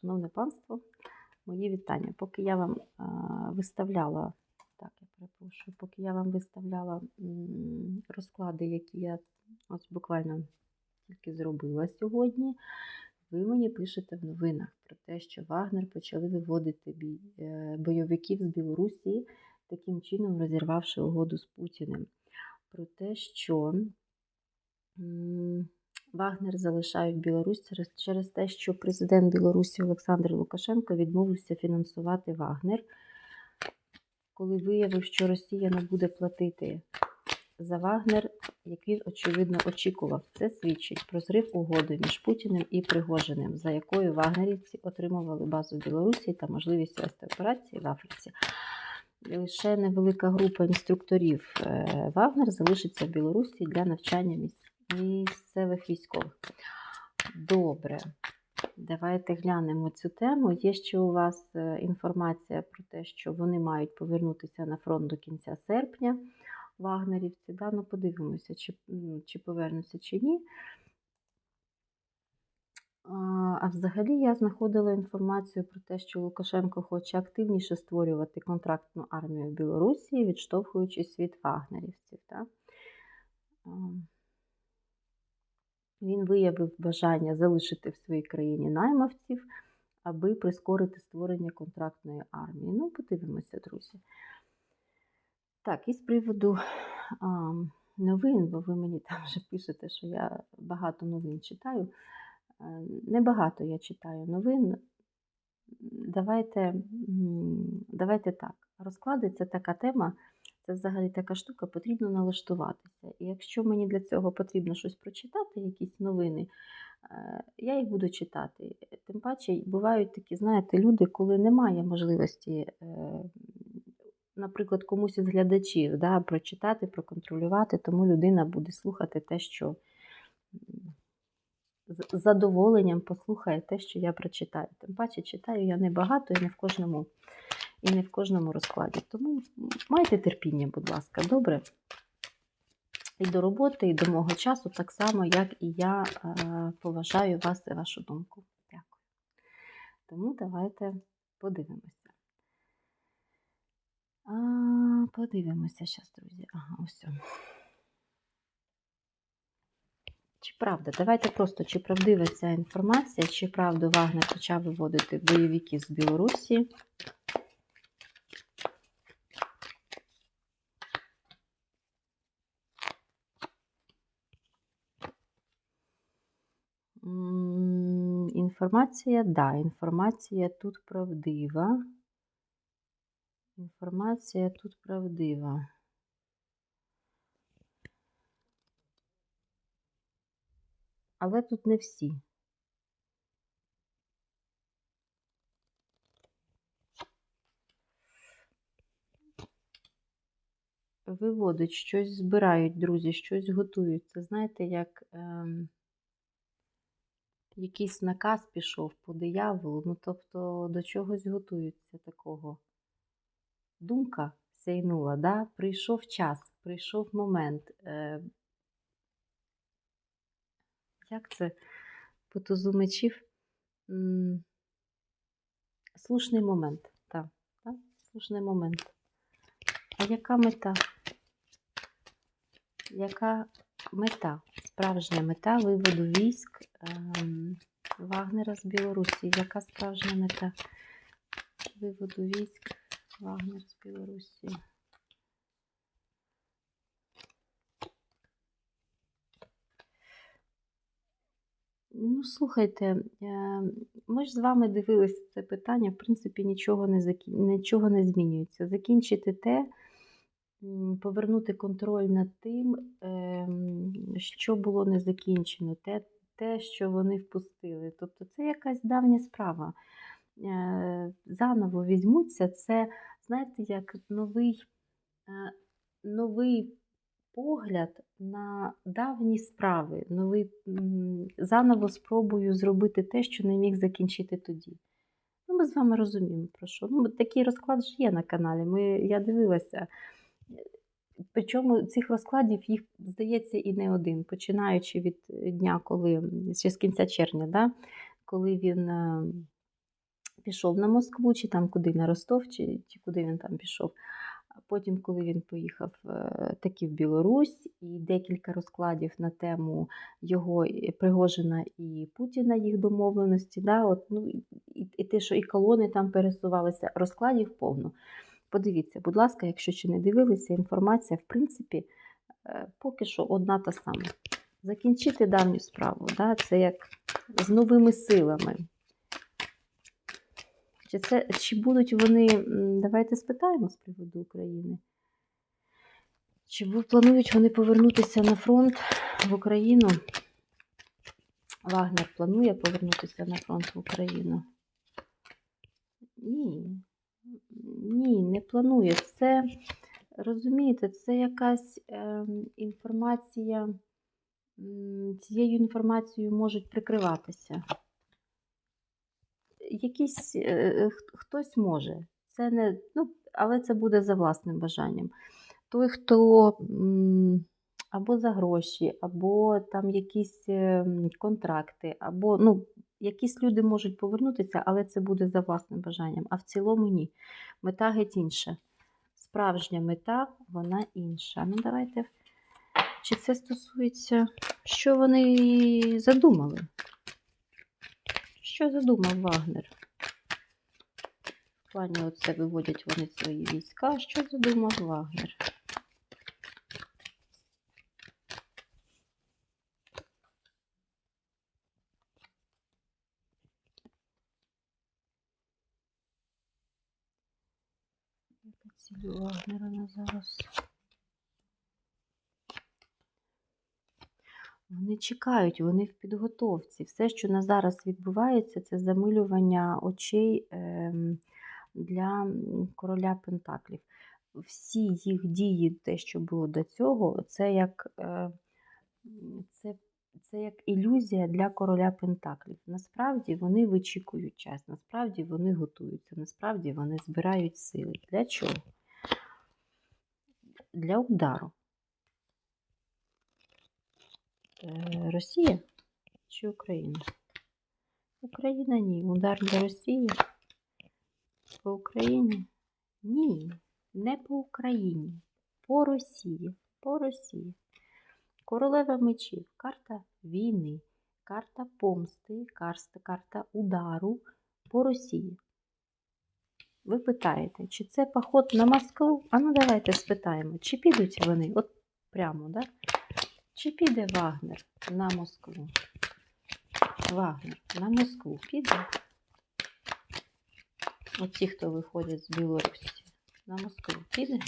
Шановне панство, мої вітання. Поки я вам виставляла, так, я перепрошую, поки я вам виставляла розклади, які я ось буквально тільки зробила сьогодні, ви мені пишете в новинах про те, що Вагнер почали виводити е, бойовиків з Білорусі, таким чином розірвавши угоду з Путіним. Про те, що Вагнер залишають Білорусь через, те, що президент Білорусі Олександр Лукашенко відмовився фінансувати Вагнер, коли виявив, що Росія не буде платити за Вагнер, як він очевидно очікував. Це свідчить про зрив угоди між Путіним і Пригожиним, за якою вагнерівці отримували базу Білорусі та можливість вести операції в Африці. Лише невелика група інструкторів е, Вагнер залишиться в Білорусі для навчання місць місцевих військових. Добре, давайте глянемо цю тему. Є ще у вас е, інформація про те, що вони мають повернутися на фронт до кінця серпня. Вагнерівці, да? ну подивимося, чи, чи повернуться чи ні. А взагалі я знаходила інформацію про те, що Лукашенко хоче активніше створювати контрактну армію Білорусі, відштовхуючись від вагнерівців. Так? Він виявив бажання залишити в своїй країні наймавців, аби прискорити створення контрактної армії. Ну, подивимося, друзі. Так, і з приводу а, новин, бо ви мені там вже пишете, що я багато новин читаю. Е, Небагато я читаю новин. Давайте, давайте так. Розклади це така тема, це взагалі така штука, потрібно налаштуватися. І якщо мені для цього потрібно щось прочитати, якісь новини, е, я їх буду читати. Тим паче бувають такі, знаєте, люди, коли немає можливості, е, наприклад, комусь із глядачів да, прочитати, проконтролювати, тому людина буде слухати те, що з задоволенням послухає те, що я прочитаю. Тим паче читаю я небагато і не в кожному, і не в кожному розкладі. Тому майте терпіння, будь ласка, добре. І до роботи, і до мого часу, так само, як і я е, поважаю вас і вашу думку. Дякую. Тому давайте подивимося. А, подивимося зараз, друзі. Ага, ось. Чи правда? Давайте просто, чи правдива ця інформація, чи правду Вагнер почав виводити бойовиків з Білорусі. М, Інформація, да, інформація тут правдива. Інформація тут правдива. Але тут не всі. Виводять, щось збирають, друзі, щось готують. Це знаєте, як ем, якийсь наказ пішов по дияволу, ну тобто до чогось готуються такого. Думка сяйнула, да? прийшов час, прийшов момент. Е, як це по тузу мечів? Слушний момент. Так, так, слушний момент. А яка мета? Яка мета? Справжня мета виводу військ ем, Вагнера з Білорусі. Яка справжня мета виводу військ Вагнер з Білорусі? Ну, слухайте, е, ми ж з вами дивилися це питання, в принципі, нічого не, закі... нічого не змінюється. Закінчити те, повернути контроль над тим, ем, що було не закінчено, те, те, що вони впустили. Тобто це якась давня справа. Е, Заново візьмуться, це, знаєте, як новий, е, новий погляд на давні справи, новий, заново спробую зробити те, що не міг закінчити тоді. Ну, ми з вами розуміємо про що. Ну, такий розклад ж є на каналі. Ми, я дивилася. Причому цих розкладів їх здається і не один, починаючи від дня, коли ще з кінця червня, да, коли він е, пішов на Москву, чи там куди на Ростов, чи, чи куди він там пішов. А потім, коли він поїхав е, таки в Білорусь, і декілька розкладів на тему його Пригожина і Путіна, їх домовленості, да, от, ну, і, і те, що і колони там пересувалися, розкладів повно. Подивіться, будь ласка, якщо ще не дивилися, інформація, в принципі, е, поки що одна та сама. Закінчити давню справу, да, це як з новими силами. Чи, це, чи будуть вони, давайте спитаємо з приводу України. Чи планують вони повернутися на фронт в Україну? Вагнер планує повернутися на фронт в Україну? Ні. Ні, не планує. Це, розумієте, це якась ем, інформація, цією інформацією можуть прикриватися. Якийсь е, хтось може. Це не, ну, але це буде за власним бажанням. Той, хто або за гроші, або там якісь ем, контракти, або ну, якісь люди можуть повернутися, але це буде за власним бажанням. А в цілому ні. Мета геть інша. Справжня мета, вона інша. Ну, давайте. Чи це стосується, що вони задумали? Що задумав Вагнер? В плані оце виводять вони свої війська. Що задумав Вагнер? Яка ціль у Вагнера на зараз? Вони чекають, вони в підготовці. Все, що на зараз відбувається, це замилювання очей ем, для короля Пентаклів. Всі їх дії, те, що було до цього, це як, е, це, це як ілюзія для короля Пентаклів. Насправді вони вичікують час, насправді вони готуються, насправді вони збирають сили. Для чого? Для удару. Е, Росія чи Україна? Україна ні. Удар для Росії. По Україні? Ні. Не по Україні. По Росії. По Росії. Королева мечів. Карта війни. Карта помсти. Карта, карта удару по Росії. Ви питаєте, чи це поход на Москву? А ну давайте спитаємо, чи підуть вони? От прямо, да? Чи піде Вагнер на Москву? Вагнер на Москву піде? От ті, хто виходять з Білорусі. На Москву піде?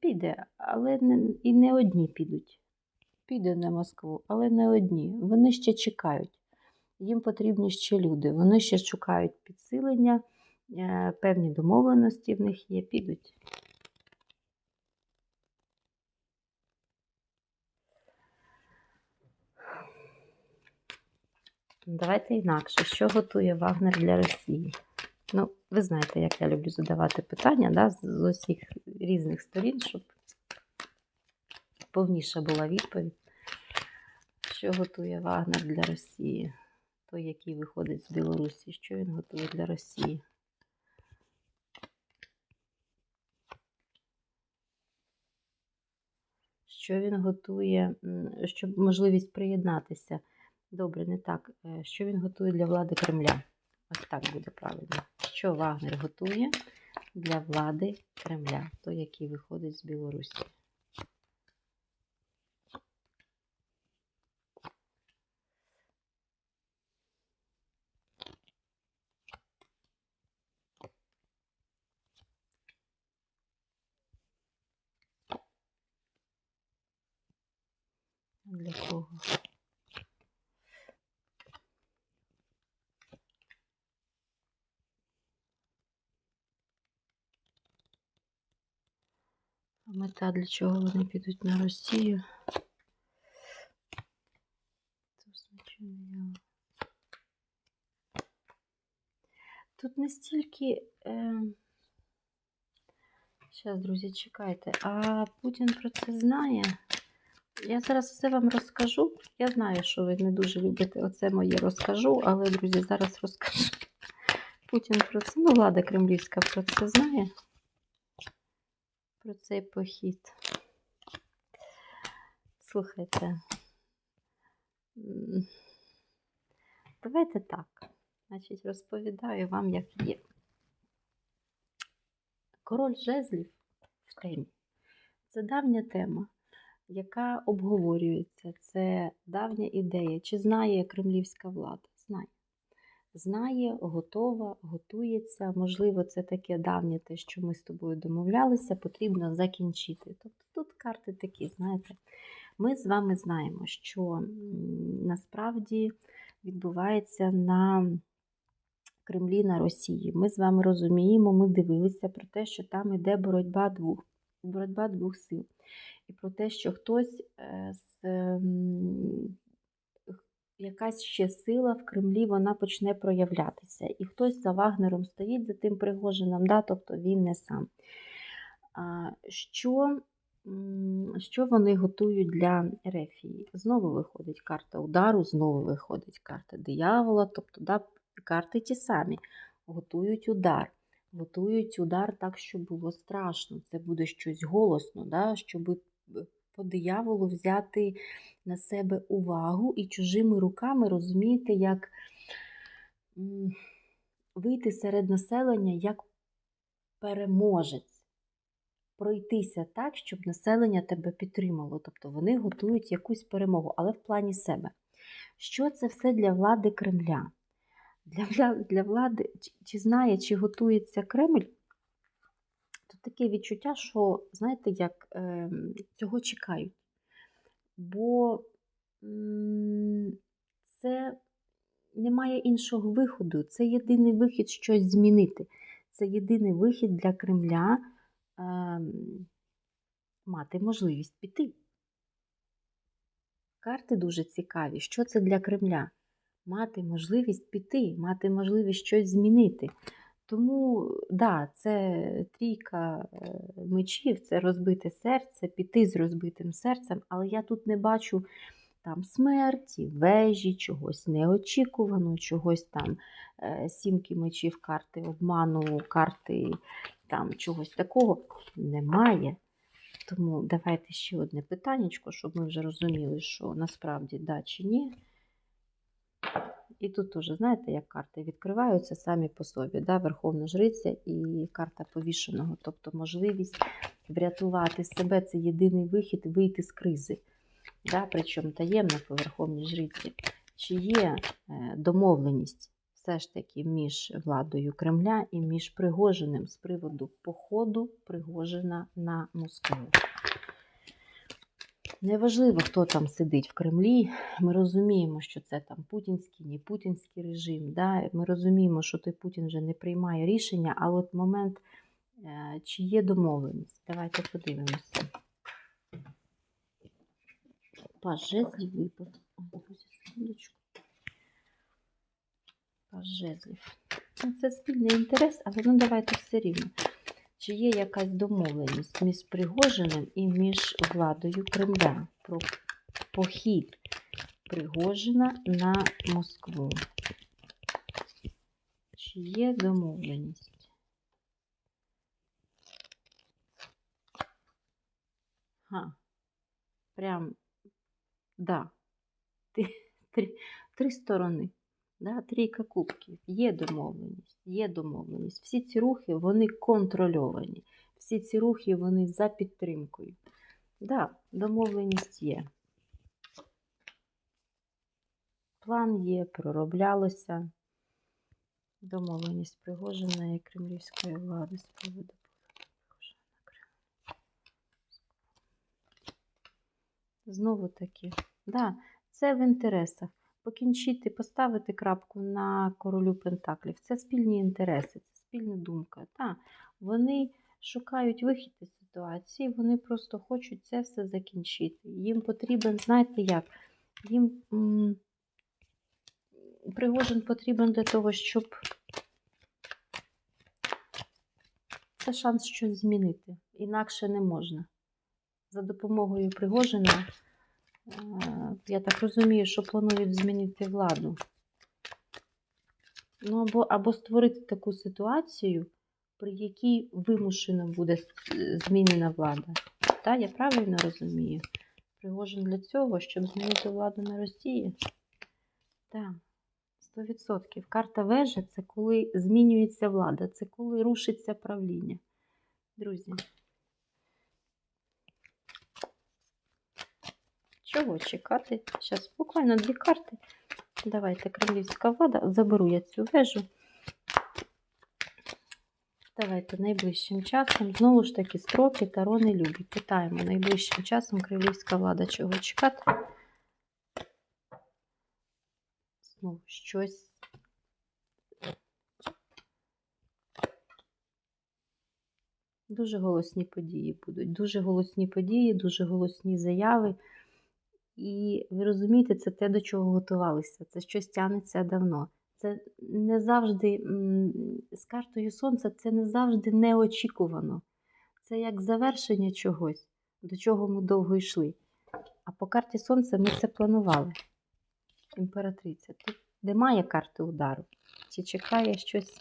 Піде, але не, і не одні підуть. Піде на Москву, але не одні. Вони ще чекають. Їм потрібні ще люди. Вони ще шукають підсилення, е, певні домовленості в них є, підуть. Давайте інакше. Що готує Вагнер для Росії? Ну, ви знаєте, як я люблю задавати питання да, з з усіх різних сторін, щоб повніша була відповідь. Що готує Вагнер для Росії? Той, який виходить з Білорусі, що він готує для Росії? Що він готує, щоб можливість приєднатися? Добре, не так. Е, Що він готує для влади Кремля? Ось так буде правильно. Що Вагнер готує для влади Кремля, той, який виходить з Білорусі? Для кого? А Мета для чого вони підуть на Росію? Тут не стільки. Е... Зараз, друзі, чекайте. А Путін про це знає. Я зараз все вам розкажу. Я знаю, що ви не дуже любите оце моє розкажу, але, друзі, зараз розкажу. Путін про це, ну, влада кремлівська про це знає. Про цей похід. Слухайте. Давайте так. Значить, розповідаю вам, як є. Король жезлів в темі. Це давня тема, яка обговорюється. Це давня ідея. Чи знає кремлівська влада? Знає. Готова, готується. Можливо, це таке давнє те, що ми з тобою домовлялися, потрібно закінчити. Тобто тут карти такі, знаєте, ми з вами знаємо, що насправді відбувається на Кремлі на Росії. Ми з вами розуміємо, ми дивилися про те, що там іде боротьба двох, боротьба двох сил. І про те, що хтось е, з якась ще сила в Кремлі вона почне проявлятися. І хтось за Вагнером стоїть за тим Пригожином, да, тобто він не сам. Що, що вони готують для Ерефії? Знову виходить карта удару, знову виходить карта диявола, тобто да, карти ті самі. Готують удар. Готують удар так, щоб було страшно. Це буде щось голосно, да, щоб по дияволу взяти на себе увагу і чужими руками розумієте, як вийти серед населення як переможець, пройтися так, щоб населення тебе підтримало. Тобто вони готують якусь перемогу, але в плані себе. Що це все для влади Кремля? Для, для влади, чи, чи знає, чи готується Кремль? Таке відчуття, що, знаєте, як е, цього чекають. Бо це немає іншого виходу. Це єдиний вихід щось змінити. Це єдиний вихід для Кремля е, мати можливість піти. Карти дуже цікаві. Що це для Кремля? Мати можливість піти, мати можливість щось змінити. Тому, да, це трійка е, мечів, це розбите серце, піти з розбитим серцем, але я тут не бачу там смерті, вежі, чогось неочікуваного, чогось там е, сімки мечів, карти обману, карти там чогось такого немає. Тому давайте ще одне питаннячко, щоб ми вже розуміли, що насправді да чи ні. І тут теж, знаєте, як карти відкриваються самі по собі. Да? Верховна жриця і карта повішеного. Тобто можливість врятувати себе це єдиний вихід вийти з кризи. Да? Причому таємно по Верховній жриці. Чи є е, домовленість все ж таки між владою Кремля і між Пригожиним з приводу походу Пригожина на Москву? Неважливо, хто там сидить в Кремлі. Ми розуміємо, що це там путінський, не путінський режим. Да? Ми розуміємо, що той Путін вже не приймає рішення, але от момент, е, чи є домовленість. Давайте подивимося. Паж жезлів випав. Друзі, секундочку. Паж. Ну, Це спільний інтерес, але ну давайте все рівно. Чи є якась домовленість між Пригожиним і між владою Кремля про похід Пригожина на Москву? Чи є домовленість? Га. Прям, да. Три, три, три сторони. Да, трійка кубків. Є домовленість, є домовленість. Всі ці рухи, вони контрольовані. Всі ці рухи, вони за підтримкою. Да, домовленість є. План є, пророблялося. Домовленість Пригожина і кремлівської влади з приводу. Знову таки, да, це в інтересах покінчити, поставити крапку на королю Пентаклів. Це спільні інтереси, це спільна думка. Та, вони шукають вихід із ситуації, вони просто хочуть це все закінчити. Їм потрібен, знаєте як? Їм м, Пригожин потрібен для того, щоб це шанс щось змінити. Інакше не можна. За допомогою Пригожина Е, Я так розумію, що планують змінити владу. Ну, або, або створити таку ситуацію, при якій вимушено буде змінена влада. Та, я правильно розумію? Пригожин для цього, щоб змінити владу на Росії. Так, 100%. Карта вежа це коли змінюється влада, це коли рушиться правління. Друзі. Чого чекати? Зараз буквально дві карти. Давайте кремлівська влада. Заберу я цю вежу. Давайте найближчим часом. Знову ж таки, строки Таро не любить. Питаємо найближчим часом кремлівська влада чого чекати. Знову щось. Дуже голосні події будуть. Дуже голосні події, дуже голосні заяви. І ви розумієте, це те, до чого готувалися. Це щось тягнеться давно. Це не завжди з картою сонця це не завжди неочікувано. Це як завершення чогось, до чого ми довго йшли. А по карті сонця ми це планували. Імператриця. Тут немає карти удару. Чи чекає щось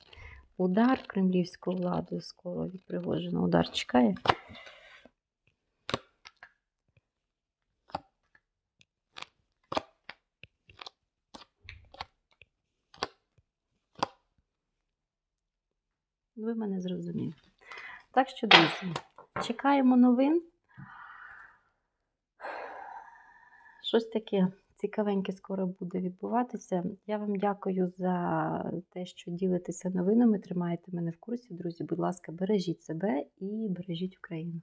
удар кремлівську владу скоро від Пригожина? Удар чекає? Ви мене зрозуміли. Так що, друзі, чекаємо новин. Щось таке цікавеньке скоро буде відбуватися. Я вам дякую за те, що ділитеся новинами, тримаєте мене в курсі. Друзі, будь ласка, бережіть себе і бережіть Україну.